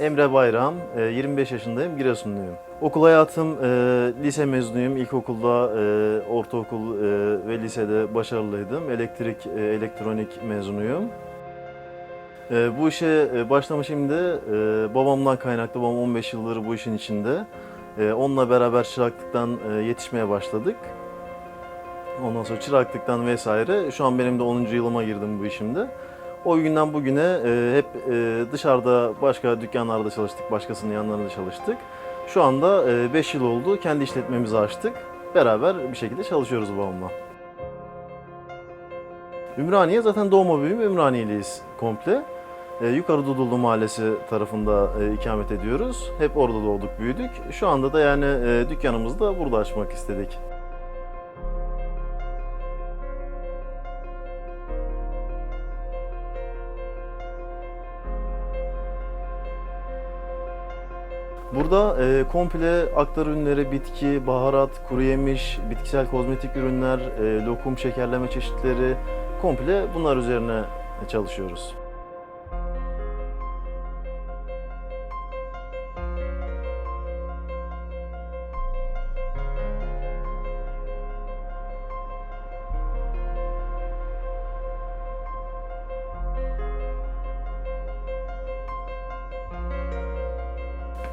Emre Bayram, e, 25 yaşındayım, Giresunluyum. Okul hayatım e, lise mezunuyum. İlkokulda, e, ortaokul e, ve lisede başarılıydım. Elektrik, e, elektronik mezunuyum. E, bu işe e, başlamışım da e, babamdan kaynaklı. Babam 15 yıldır bu işin içinde. E, onunla beraber çıraklıktan e, yetişmeye başladık. Ondan sonra çıraklıktan vesaire. Şu an benim de 10. yılıma girdim bu işimde. O günden bugüne e, hep e, dışarıda başka dükkanlarda çalıştık, başkasının yanlarında çalıştık. Şu anda 5 yıl oldu, kendi işletmemizi açtık. Beraber bir şekilde çalışıyoruz babamla. Ümraniye zaten doğma büyüme Ümraniyeliyiz komple. E, Yukarı Dudullu Mahallesi tarafında e, ikamet ediyoruz. Hep orada doğduk, büyüdük. Şu anda da yani e, dükkanımızı da burada açmak istedik. Burada e, komple aktar ürünleri, bitki, baharat, kuru yemiş, bitkisel kozmetik ürünler, e, lokum, şekerleme çeşitleri komple bunlar üzerine çalışıyoruz.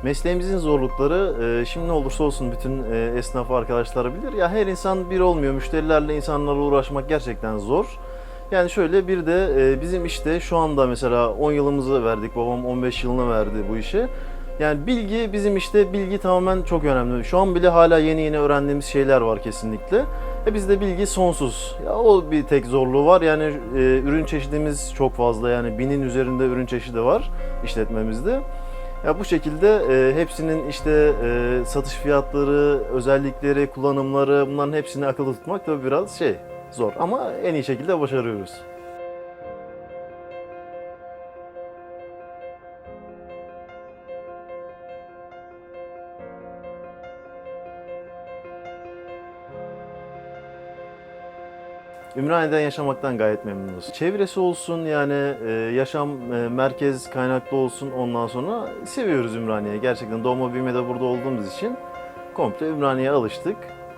Mesleğimizin zorlukları e, şimdi ne olursa olsun bütün e, esnaf arkadaşları bilir. Ya her insan bir olmuyor. Müşterilerle, insanlarla uğraşmak gerçekten zor. Yani şöyle bir de e, bizim işte şu anda mesela 10 yılımızı verdik. Babam 15 yılını verdi bu işe. Yani bilgi bizim işte bilgi tamamen çok önemli. Şu an bile hala yeni yeni öğrendiğimiz şeyler var kesinlikle. E bizde bilgi sonsuz. Ya o bir tek zorluğu var. Yani e, ürün çeşidimiz çok fazla. Yani binin üzerinde ürün çeşidi var işletmemizde. Ya bu şekilde e, hepsinin işte e, satış fiyatları, özellikleri, kullanımları bunların hepsini akılda tutmak da biraz şey zor ama en iyi şekilde başarıyoruz. Ümraniye'den yaşamaktan gayet memnunuz. Çevresi olsun yani e, yaşam e, merkez kaynaklı olsun ondan sonra seviyoruz Ümraniye'yi. Gerçekten doğma büyüme de burada olduğumuz için komple Ümraniye'ye alıştık.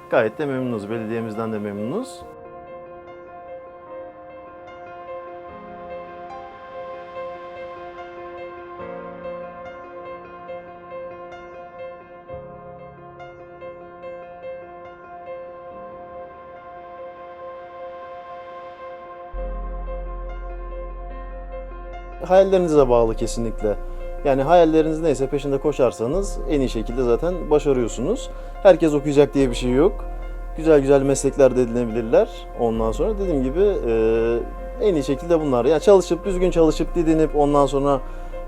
Gayet de memnunuz. Belediyemizden de memnunuz. Hayallerinize bağlı kesinlikle. Yani hayalleriniz neyse peşinde koşarsanız en iyi şekilde zaten başarıyorsunuz. Herkes okuyacak diye bir şey yok. Güzel güzel meslekler de edinebilirler. Ondan sonra dediğim gibi e, en iyi şekilde bunlar. Yani çalışıp düzgün çalışıp didinip ondan sonra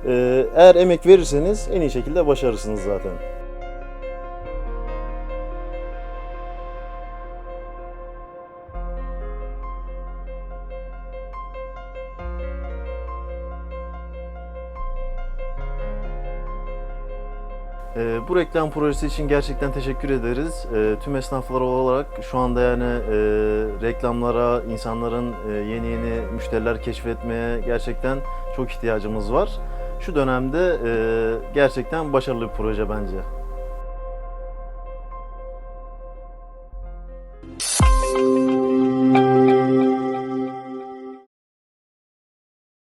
e, eğer emek verirseniz en iyi şekilde başarırsınız zaten. Ee, bu reklam projesi için gerçekten teşekkür ederiz. Ee, tüm esnaflar olarak şu anda yani e, reklamlara, insanların e, yeni yeni müşteriler keşfetmeye gerçekten çok ihtiyacımız var. Şu dönemde e, gerçekten başarılı bir proje bence.